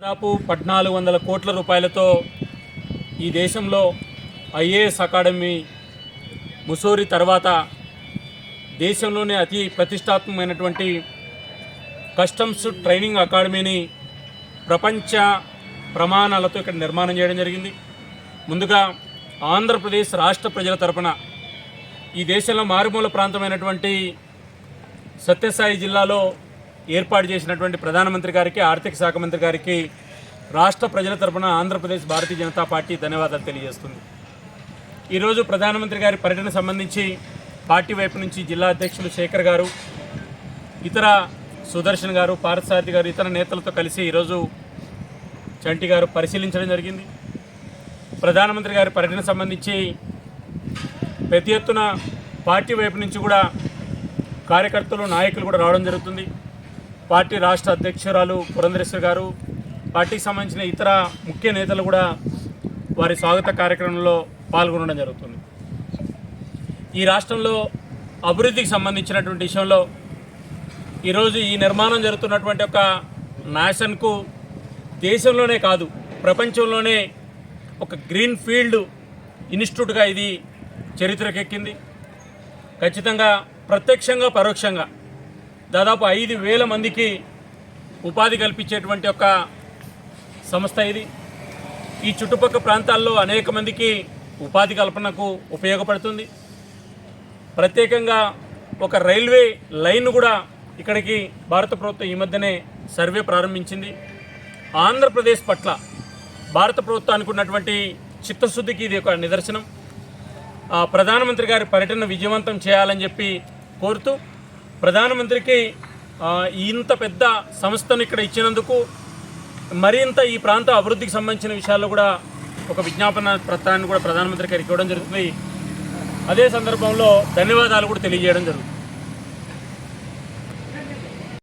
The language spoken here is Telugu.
దాదాపు పద్నాలుగు వందల కోట్ల రూపాయలతో ఈ దేశంలో ఐఏఎస్ అకాడమీ ముసోరి తర్వాత దేశంలోనే అతి ప్రతిష్టాత్మకమైనటువంటి కస్టమ్స్ ట్రైనింగ్ అకాడమీని ప్రపంచ ప్రమాణాలతో ఇక్కడ నిర్మాణం చేయడం జరిగింది. ముందుగా ఆంధ్రప్రదేశ్ రాష్ట్ర ప్రజల తరపున ఈ దేశంలో మారుమూల ప్రాంతమైనటువంటి సత్యసాయి జిల్లాలో ఏర్పాటు చేసినటువంటి ప్రధానమంత్రి గారికి ఆర్థిక శాఖ మంత్రి గారికి రాష్ట్ర ప్రజల తరపున ఆంధ్రప్రదేశ్ భారతీయ జనతా పార్టీ ధన్యవాదాలు తెలియజేస్తుంది. ఈరోజు ప్రధానమంత్రి గారి పర్యటన సంబంధించి పార్టీ వైపు నుంచి జిల్లా అధ్యక్షులు శేఖర్ గారు ఇతర సుదర్శన్ గారు పార్థసారథి గారు ఇతర నేతలతో కలిసి ఈరోజు చంటి గారు పరిశీలించడం జరిగింది. ప్రధానమంత్రి గారి పర్యటన సంబంధించి ప్రతి ఎత్తున పార్టీ వైపు నుంచి కూడా కార్యకర్తలు నాయకులు కూడా రావడం జరుగుతుంది. పార్టీ రాష్ట్ర అధ్యక్షురాలు పురంధరేశ్వర్ గారు పార్టీకి సంబంధించిన ఇతర ముఖ్య నేతలు కూడా వారి స్వాగత కార్యక్రమంలో పాల్గొనడం జరుగుతుంది. ఈ రాష్ట్రంలో అభివృద్ధికి సంబంధించినటువంటి విషయంలో ఈరోజు ఈ నిర్మాణం జరుగుతున్నటువంటి ఒక నేషన్కు దేశంలోనే కాదు ప్రపంచంలోనే ఒక గ్రీన్ ఫీల్డ్ ఇన్స్టిట్యూట్గా ఇది చరిత్రకెక్కింది. ఖచ్చితంగా ప్రత్యక్షంగా పరోక్షంగా దాదాపు ఐదు వేల మందికి ఉపాధి కల్పించేటువంటి ఒక సంస్థ ఇది. ఈ చుట్టుపక్కల ప్రాంతాల్లో అనేక మందికి ఉపాధి కల్పనకు ఉపయోగపడుతుంది. ప్రత్యేకంగా ఒక రైల్వే లైన్ కూడా ఇక్కడికి భారత ప్రభుత్వం ఈ మధ్యనే సర్వే ప్రారంభించింది. ఆంధ్రప్రదేశ్ పట్ల భారత ప్రభుత్వానికి ఉన్నటువంటి చిత్తశుద్ధికి ఇది ఒక నిదర్శనం. ఆ, ప్రధానమంత్రి గారి పర్యటన విజయవంతం చేయాలని చెప్పి కోరుతూ ప్రధానమంత్రికి ఇంత పెద్ద సంస్థను ఇక్కడ ఇచ్చినందుకు మరింత ఈ ప్రాంత అభివృద్ధికి సంబంధించిన విషయాల్లో కూడా ఒక విజ్ఞాపన పత్రాన్ని కూడా ప్రధానమంత్రి గారికి ఇవ్వడం జరుగుతుంది. అదే సందర్భంలో ధన్యవాదాలు కూడా తెలియజేయడం జరుగుతుంది.